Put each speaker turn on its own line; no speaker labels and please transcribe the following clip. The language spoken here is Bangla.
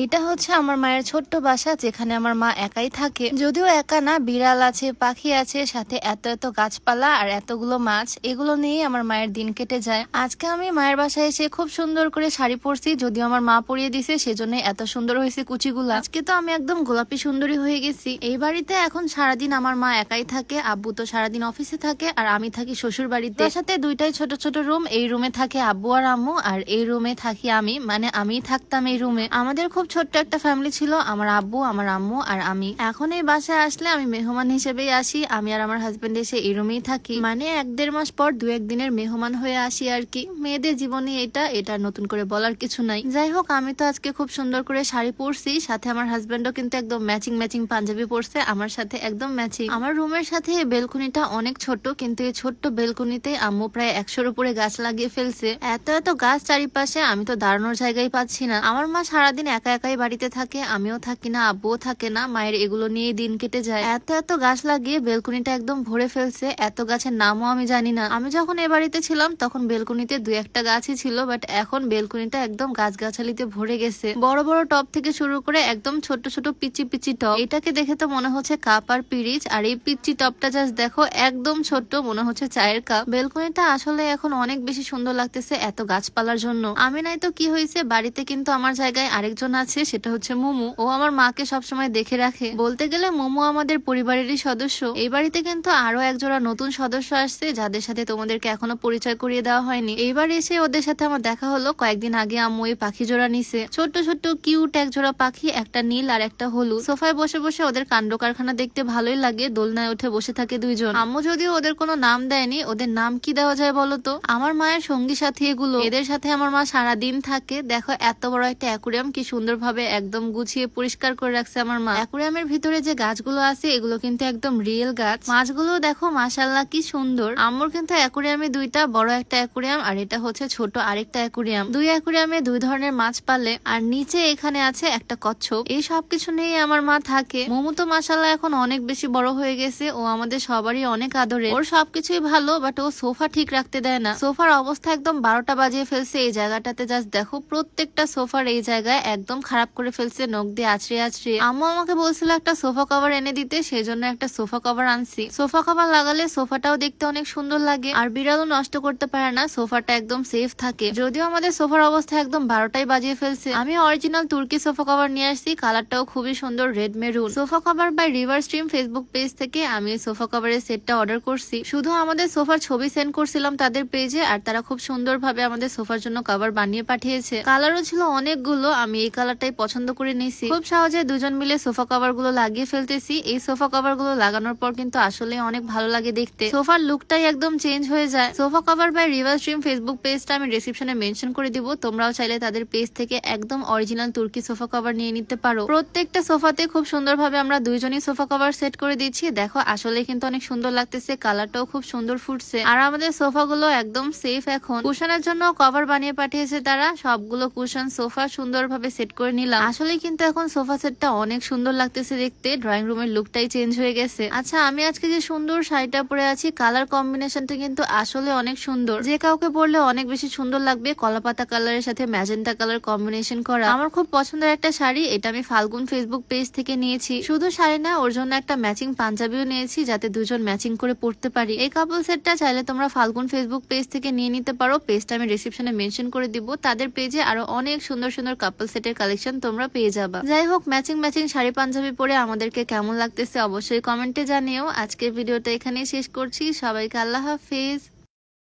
এটা হচ্ছে আমার মায়ের ছোট্ট বাসা যেখানে আমার মা একাই থাকে। যদিও একা না, বিড়াল আছে, পাখি আছে, সাথে এত এত গাছপালা আর এতগুলো মাছ, এগুলো নিয়ে আমার মায়ের দিন কেটে যায়। আজকে আমি মায়ের বাসায় এসে খুব সুন্দর করে শাড়ি পরছি, যদিও আমার মা পরিয়ে দিছে, সেজন্য এত সুন্দর হয়েছে কুচিগুলো। আজকে তো আমি একদম গোলাপি সুন্দরী হয়ে গেছি। এই বাড়িতে এখন সারাদিন আমার মা একাই থাকে, আব্বু তো সারাদিন অফিসে থাকে আর আমি থাকি শ্বশুর বাড়িতে সাথে দুইটাই ছোট ছোট রুম, এই রুমে থাকে আব্বু আর আম্মু, আর এই রুমে থাকি আমি মানে আমি থাকতাম এই রুমে। আমাদের খুব ছোট্ট একটা ফ্যামিলি ছিল। আমার আব্বু, আমার আম্মু আর আমি। এখন এই বাসায় আসলে আমি মেহমান হিসেবেই আসি। আমি আর আমার হাজবেন্ড এসে এই রুমেই থাকি। মানে এক দেড় মাস পর দু একদিনের মেহমান হয়ে আসি আর কি। মেয়েদের জীবনে এটা এটা নতুন করে বলার কিছু নাই। যাই হোক, আমি তো আজকে খুব সুন্দর করে শাড়ি পরছি। সাথে আমার হাজবেন্ডও কিন্তু একদম ম্যাচিং ম্যাচিং পাঞ্জাবি পরছে। আমার সাথে একদম ম্যাচিং আমার রুমের সাথে বেলকুনিটা অনেক ছোট, কিন্তু এই ছোট্ট বেলকুনিতে আম্মু প্রায় একশোর উপরে গাছ লাগিয়ে ফেলছে। এত এত গাছ চারিপাশে আমি তো দাঁড়ানোর জায়গায় পাচ্ছি না। আমার মা সারাদিন একা একাই বাড়িতে থাকে, আমিও থাকি না, আব্বুও থাকে না, মায়ের এগুলো নিয়ে দিন কেটে যায়। এত এত গাছ লাগিয়ে বেলকুনিটা একদম ভরে ফেলছে, এত গাছের নামও আমি জানি না। আমি যখন এ বাড়িতে ছিলাম, তখন বেলকুনিতে দুই একটা গাছই ছিল, বাট এখন বেলকুনিটা একদম গাছগাছালিতে ভরে গেছে। বড় বড় টপ থেকে শুরু করে একদম ছোট ছোট পিচি পিচি টপ এটাকে দেখে তো মনে হচ্ছে কাপ আর পিরিচ, আর এই পিচি টপটা জাস্ট দেখো, একদম ছোট্ট, মনে হচ্ছে চায়ের কাপ। বেলকুনিটা আসলে এখন অনেক বেশি সুন্দর লাগতেছে এত গাছপালার জন্য। আমি নাই তো কি হয়েছে, বাড়িতে কিন্তু আমার জায়গায় আরেকজন আছে সেটা হচ্ছে মোমো। ও আমার মাকে সবসময় দেখে রাখে। বলতে গেলে মোমো আমাদের পরিবারেরই সদস্য। এই বাড়িতে কিন্তু আরও একজোড়া নতুন সদস্য আসছে, যাদের সাথে তোমাদেরকে এখনও পরিচয় করিয়ে দেওয়া হয়নি। এইবার এসে ওদের সাথে আমার দেখা হলো কয়েকদিন আগে আম্মু এই পাখি জোড়া নিছে। ছোট্ট ছোট্ট, কিউট এক জোড়া পাখি, একটা নীল আর একটা হলুদ। সোফায় বসে বসে ওদের কাণ্ড কারখানা দেখতে ভালোই লাগে। দোলনায় উঠে বসে থাকে দুইজন। আম্মু যদিও ওদের কোনো নাম দেয়নি, ওদের নাম কি দেওয়া যায় বলো তো? আমার মায়ের সঙ্গী সাথী এগুলো। এদের সাথে আমার মা সারাদিন থাকে। দেখো এত বড় একটা অ্যাকুরিয়াম, কি সুন্দরভাবে একদম গুছিয়ে পরিষ্কার করে রাখছে আমার মা। অ্যাকুরিয়ামের ভিতরে যে গাছগুলো আছে, এগুলো কিন্তু একদম রিয়েল গাছ। মাছগুলো দেখো মাশাল্লাহ কি সুন্দর। আম্মুর কিন্তু অ্যাকুরিয়ামে দুইটা বড় একটা অ্যাকুরিয়াম আর এটা হচ্ছে ছোট আরেকটা অ্যাকুরিয়াম। দুই অ্যাকুরিয়ামে দুই ধরনের মাছ পালে আর নিচে এখানে আছে একটা কচ্ছপ। এই সব কিছু নিয়ে আমার মা থাকে। মোমো তো মাসাল্লাহ এখন অনেক বেশি বড় হয়ে গেছে ও আমাদের সবারই অনেক আদরে। ওর সবকিছুই ভালো বাট ও সোফা ঠিক রাখতে দেয় না। সোফার অবস্থা একদম বারোটা বাজিয়ে ফেলছে এই জায়গাটাতে। জাস্ট দেখো, প্রত্যেকটা সোফার এই জায়গায় একদম খারাপ করে ফেলছে, নখ দিয়ে আছড়ে আছড়ে। আম্মু আমাকে বলছিল একটা সোফা কভার এনে দিতে সেই জন্য একটা সোফা কভার আনছি। সোফা কভার লাগালে সোফাটাও দেখতে অনেক সুন্দর লাগে, আর বিড়ালও নষ্ট করতে পারে না, সোফাটা একদম সেফ থাকে। যদিও আমাদের সোফার অবস্থা একদম বারোটাই বাজিয়ে ফেলছে। আমি অরিজিনাল তুর্কি সোফা কভার নিয়ে আসছি কালারটাও খুবই সুন্দর red maroon sofa cover by river stream Facebook page থেকে আমি সোফা কভারের সেটটা অর্ডার করছি। শুধু আমাদের সোফার ছবি সেন্ড করছিলাম তাদের পেজে আর তারা খুব সুন্দরভাবে আমাদের সোফার জন্য কভার বানিয়ে পাঠিয়েছে। কালারও ছিল অনেকগুলো, আমি এই কালারটাই পছন্দ করে নিয়েছি। খুব সহজে দুজন মিলে সোফা কভারগুলো লাগিয়ে ফেলতেছি। এই সোফা কভারগুলো লাগানোর পর কিন্তু আসলে অনেক ভালো লাগে দেখতে। সোফার লুকটাই একদম চেঞ্জ হয়ে যায়। Sofa cover by river stream Facebook পেজটা আমি ডিসক্রিপশনে মেনশন করে দিব। তোমরাও চাইলে তাদের পেজ থেকে একদম অরিজিনাল তুর্কি সোফা কভার নিয়ে নিতে পারো। প্রত্যেকটা সোফাতে খুব সুন্দরভাবে আমরা দুইজনই সোফা কভার সেট করে দিচ্ছি দেখো, আসলে কিন্তু অনেক সুন্দর লাগতেছে, কালারটাও খুব সুন্দর ফুটছে। আর আমাদের সোফা গুলো একদম সেফ এখন। কুশনের জন্য কভার বানিয়ে পাঠিয়েছে তারা। সবগুলো কুশন সোফা সুন্দরভাবে সেট করে নিলাম। আসলে কিন্তু এখন সোফা সেটটা অনেক সুন্দর লাগতেছে দেখতে। ড্রয়িং রুমের লুকটাই চেঞ্জ হয়ে গেছে। আচ্ছা আমি আজকে যে সুন্দর শাড়িটা পরে আছি কালার কম্বিনেশনটা কিন্তু আসলে অনেক সুন্দর। যে কাউকে পরলে অনেক বেশি সুন্দর লাগবে। কলাপাতা কালারের সাথে ম্যাজেন্টা কালার কম্বিনেশন করা। আমার খুব পছন্দের একটা শাড়ি, এটা আমি ফাল্গুন ফেসবুক পেজ থেকে নিয়েছি। শুধু শাড়ি না, ওর জন্য একটা ম্যাচিং পাঞ্জাবিও নিয়েছি, যাতে দুজন ম্যাচিং করে পড়তে পারি। এই কাপল সেটটা চাইলে তোমরা ফাল্গুন ফেসবুক পেজ থেকে নিয়ে নিতে পারো। পেজটা আমি ডিসক্রিপশনে মেনশন করে দিব। তাদের পেজে আরও অনেক সুন্দর সুন্দর কাপল সেটের কালেকশন তোমরা পেয়ে যাবা। যাই হোক ম্যাচিং ম্যাচিং শাড়ি পাঞ্জাবি পরে আমাদেরকে কেমন লাগতেছে অবশ্যই কমেন্টে জানিও। আজকের ভিডিওটা এখানেই শেষ করছি। সবাইকে আল্লাহ হাফিজ।